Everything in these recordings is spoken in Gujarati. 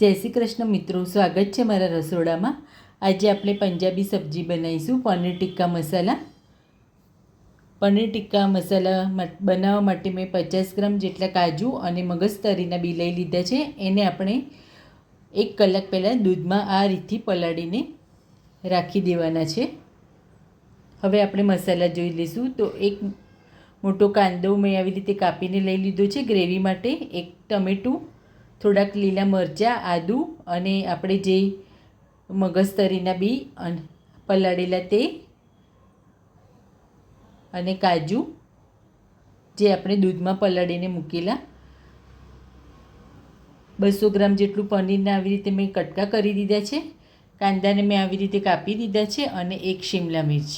જય શ્રી કૃષ્ણ મિત્રો, સ્વાગત છે મારા રસોડામાં. આજે આપણે પંજાબી સબ્જી બનાવીશું, પનીર ટિક્કા મસાલા. પનીર ટિક્કા મસાલા બનાવવા માટે મેં પચાસ ગ્રામ જેટલા કાજુ અને મગજતરીના બી લઈ લીધા છે. એને આપણે એક કલાક પહેલાં દૂધમાં આ રીતથી પલાળીને રાખી દેવાના છે. હવે આપણે મસાલા જોઈ લઈશું. તો એક મોટો કાંદો મેં આવી રીતે કાપીને લઈ લીધો છે ગ્રેવી માટે. એક ટમેટું થોડાક લીલા મરચાં, આદું અને આપણે જે મગજતરીના બી અને પલાળેલા તે અને કાજુ જે આપણે દૂધમાં પલાળીને મૂકેલા. બસો ગ્રામ જેટલું પનીરને આવી રીતે મેં કટકા કરી દીધા છે. કાંદાને મેં આવી રીતે કાપી દીધા છે અને એક શિમલા મિર્ચ.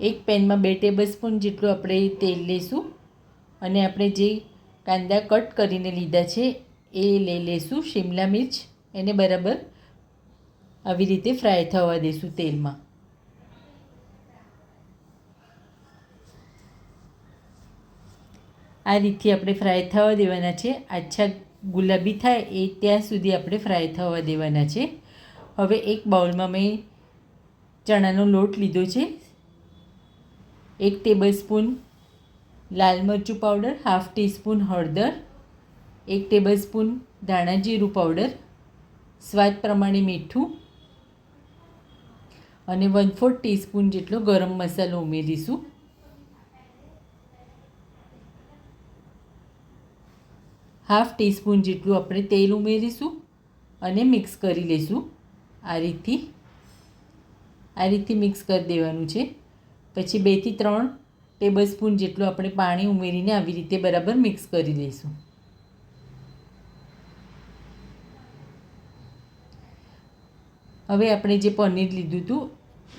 એક પેનમાં બે ટેબલ સ્પૂન જેટલું આપણે તેલ લઈશું અને આપણે જે કાંદા કટ કરીને લીધા છે, એ લઈ લઈશું શિમલા મિર્ચ એને બરાબર આવી રીતે ફ્રાય થવા દઈશું તેલમાં. આ રીતથી આપણે ફ્રાય થવા દેવાના છે. આછા ગુલાબી થાય એ ત્યાં સુધી આપણે ફ્રાય થવા દેવાના છે. હવે એક બાઉલમાં મેં ચણાનો લોટ લીધો છે. એક ટેબલ સ્પૂન લાલ મરચું પાવડર હાફ ટીસ્પૂન હળદર, એક ટેબલ સ્પૂન ધાણા જીરું પાવડર સ્વાદ પ્રમાણે મીઠું અને વન ફોર્થ ટીસ્પૂન જેટલો ગરમ મસાલો ઉમેરીશું. હાફ ટીસ્પૂન જેટલું આપણે તેલ ઉમેરીશું અને મિક્સ કરી લઈશું આ રીતથી આ રીતથી મિક્સ કરી દેવાનું છે. પછી બેથી ત્રણ ટેબલ સ્પૂન જેટલું આપણે પાણી ઉમેરીને આવી રીતે બરાબર મિક્સ કરી લઈશું. હવે આપણે જે પનીર લીધું હતું,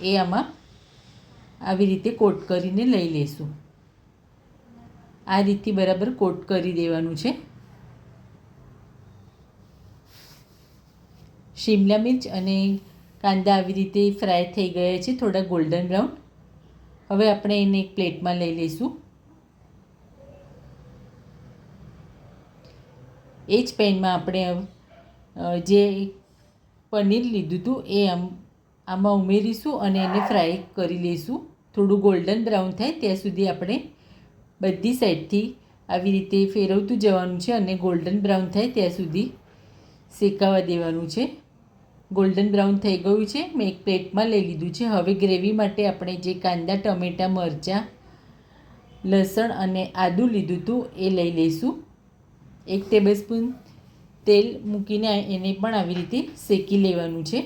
એ આમાં આવી રીતે કોટ કરીને લઈ લઈશું. આ રીતથી બરાબર કોટ કરી દેવાનું છે. શિમલા મિર્ચ અને કાંદા આવી રીતે ફ્રાય થઈ ગયા છે, થોડા ગોલ્ડન બ્રાઉન. હવે આપણે એને એક પ્લેટમાં લઈ લઈશું. એ જ પેનમાં આપણે જે પનીર લીધું હતું એ આમ, આમાં ઉમેરીશું અને એને ફ્રાય કરી લઈશું. થોડું ગોલ્ડન બ્રાઉન થાય ત્યાં સુધી આપણે બધી સાઈડથી આવી રીતે ફેરવતું જવાનું છે અને ગોલ્ડન બ્રાઉન થાય ત્યાં સુધી શેકાવા દેવાનું છે. ગોલ્ડન બ્રાઉન થઈ ગયું છે. મેં એક પ્લેટમાં લઈ લીધું છે. હવે ગ્રેવી માટે આપણે જે કાંદા, ટમેટાં, મરચાં, લસણ અને આદું લીધું હતું એ લઈ લઈશું. એક ટેબલસ્પૂન તેલ મૂકીને એને પણ આવી રીતે શેકી લેવાનું છે.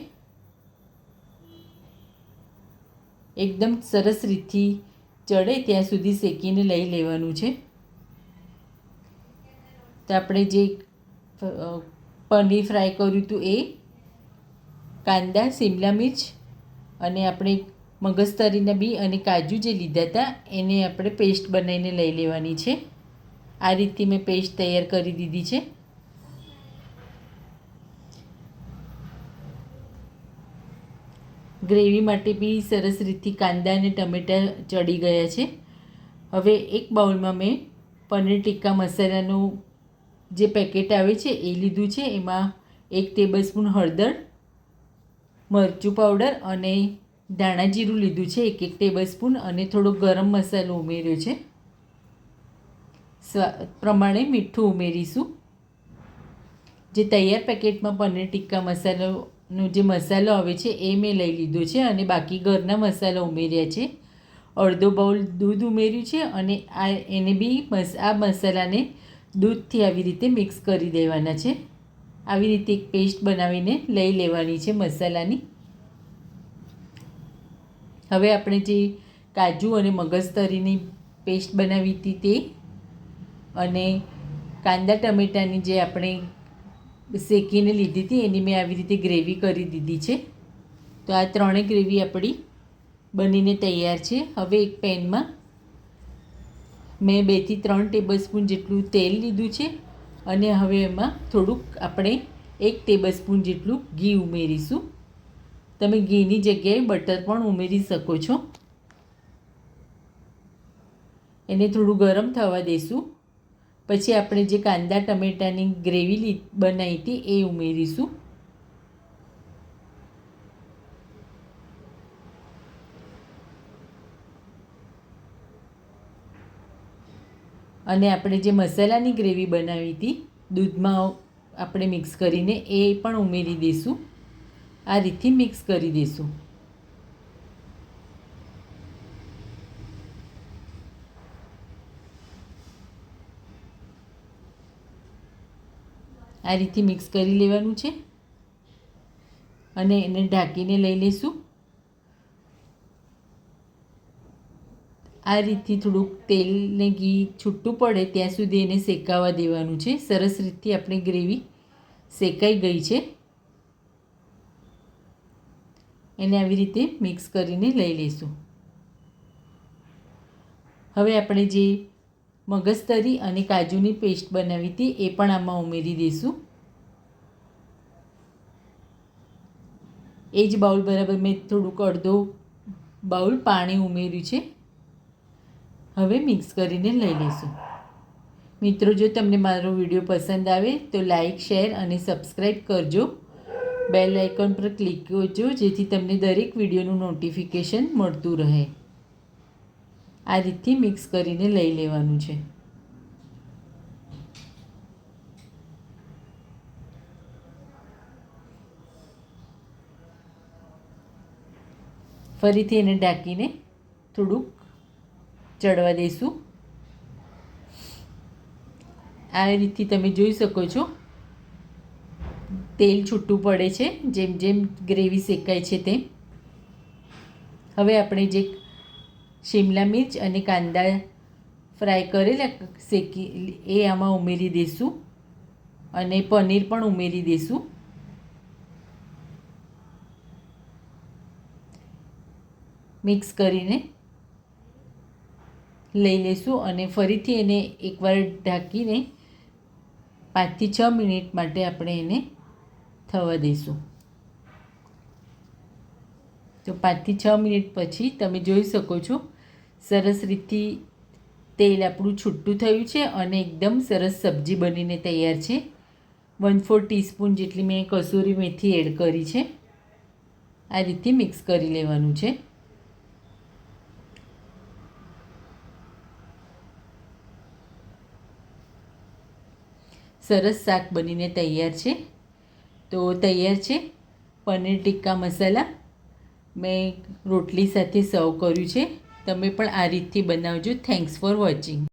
એકદમ સરસ રીતથી ચડે ત્યાં સુધી શેકીને લઈ લેવાનું છે. તો આપણે જે પનીર ફ્રાય કર્યું હતું એ કાંદા શિમલા મિર્ચ અને આપણે મગજતરીના બી અને કાજુ જે લીધા હતા, એને આપણે પેસ્ટ બનાવીને લઈ લેવાની છે. આ રીતે મેં પેસ્ટ તૈયાર કરી દીધી છે. ગ્રેવી માટે બી સરસ રીતથી કાંદા અને ટમેટાં ચડી ગયા છે. હવે એક બાઉલમાં મેં પનીર ટિક્કા મસાલાનું જે પેકેટ આવે છે એ લીધું છે. એમાં એક ટેબલ સ્પૂન હળદર મરચું પાવડર અને ધાણા જીરું લીધું છે. એક એક ટેબલ સ્પૂન અને થોડો ગરમ મસાલો ઉમેર્યો છે. સ્વા, પ્રમાણે મીઠું ઉમેરીશું. જે તૈયાર પેકેટમાં પનીર ટિક્કા મસાલોનો જે મસાલો આવે છે એ મેં લઈ લીધો છે અને બાકી ઘરના મસાલા ઉમેર્યા છે. અડધો બાઉલ દૂધ ઉમેર્યું છે અને આ, એને બી મસ, આ મસાલાને દૂધથી આવી રીતે મિક્સ કરી દેવાના છે. આવી રીતે એક પેસ્ટ બનાવીને લઈ લેવાની છે મસાલાની. હવે આપણે જે કાજુ અને મગજતરીની પેસ્ટ બનાવી હતી તે અને કાંદા ટમેટાની જે આપણે શેકીને લીધી હતી એની મેં આવી રીતે ગ્રેવી કરી દીધી છે. તો આ ત્રણેય ગ્રેવી આપણી બનીને તૈયાર છે. હવે એક પેનમાં મેં બેથી ત્રણ ટેબલ સ્પૂન જેટલું તેલ લીધું છે. અને હવે એમાં થોડુંક આપણે એક ટેબલ સ્પૂન જેટલું ઘી ઉમેરીશું. તમે ઘીની જગ્યાએ બટર પણ ઉમેરી શકો છો. એને થોડું ગરમ થવા દઈશું પછી આપણે જે કાંદા, ટમેટાની ગ્રેવી લી બનાવી હતી એ ઉમેરીશું. અને આપણે જે મસાલાની ગ્રેવી બનાવી હતી, દૂધમાં આપણે મિક્સ કરીને એ પણ ઉમેરી દઈશું. આ રીતથી મિક્સ કરી દઈશું. આ રીતે મિક્સ કરી લેવાનું છે. અને એને ઢાંકીને લઈ લઈશું. આ રીતથી થોડુંક તેલ ને ઘી છૂટું પડે ત્યાં સુધી એને શેકાવા દેવાનું છે. સરસ રીતથી આપણી ગ્રેવી શેકાઈ ગઈ છે. એને આવી રીતે મિક્સ કરીને લઈ લઈશું. હવે આપણે જે મગજતરી અને કાજુની પેસ્ટ બનાવી હતી એ પણ આમાં ઉમેરી દઈશું. એ જ બાઉલ બરાબર મેં થોડુંક અડધો બાઉલ પાણી ઉમેર્યું છે. હવે મિક્સ કરીને લઈ લઈશું. મિત્રો, જો તમને મારો વીડિયો પસંદ આવે, તો લાઇક શેર અને સબસ્ક્રાઈબ કરજો. બેલ આઇકન પર ક્લિક કરજો, જેથી તમને દરેક વિડીયોનું નોટિફિકેશન મળતું રહે. આ રીતથી મિક્સ કરીને લઈ લેવાનું છે. ફરીથી એને ઢાંકીને થોડુંક ચડવા દઈશું આ રીતથી તમે જોઈ શકો છો. તેલ છૂટું પડે છે, જેમ જેમ ગ્રેવી શેકાય છે તેમ. હવે આપણે જે શિમલા મિર્ચ અને કાંદા ફ્રાય કરેલા શેકી, એ આમાં ઉમેરી દઈશું અને પનીર પણ ઉમેરી દઈશું મિક્સ કરીને લઈ લઈશું અને ફરીથી એને એકવાર ઢાંકીને પાંચથી છ મિનિટ માટે આપણે એને થવા દઈશું તો પાંચથી છ મિનિટ પછી તમે જોઈ શકો છો, સરસ રીતથી તેલ આપણું છૂટું થયું છે અને એકદમ સરસ સબ્જી બનીને તૈયાર છે. વન ફોર ટીસ્પૂન જેટલી મેં કસૂરી મેથી એડ કરી છે. આ રીતે મિક્સ કરી લેવાનું છે. સરસ શાક બનીને તૈયાર છે. તો તૈયાર છે. પનીર ટિક્કા મસાલા. મેં રોટલી સાથે સર્વ કર્યું છે. તમે પણ આ રીતથી બનાવજો. Thanks for watching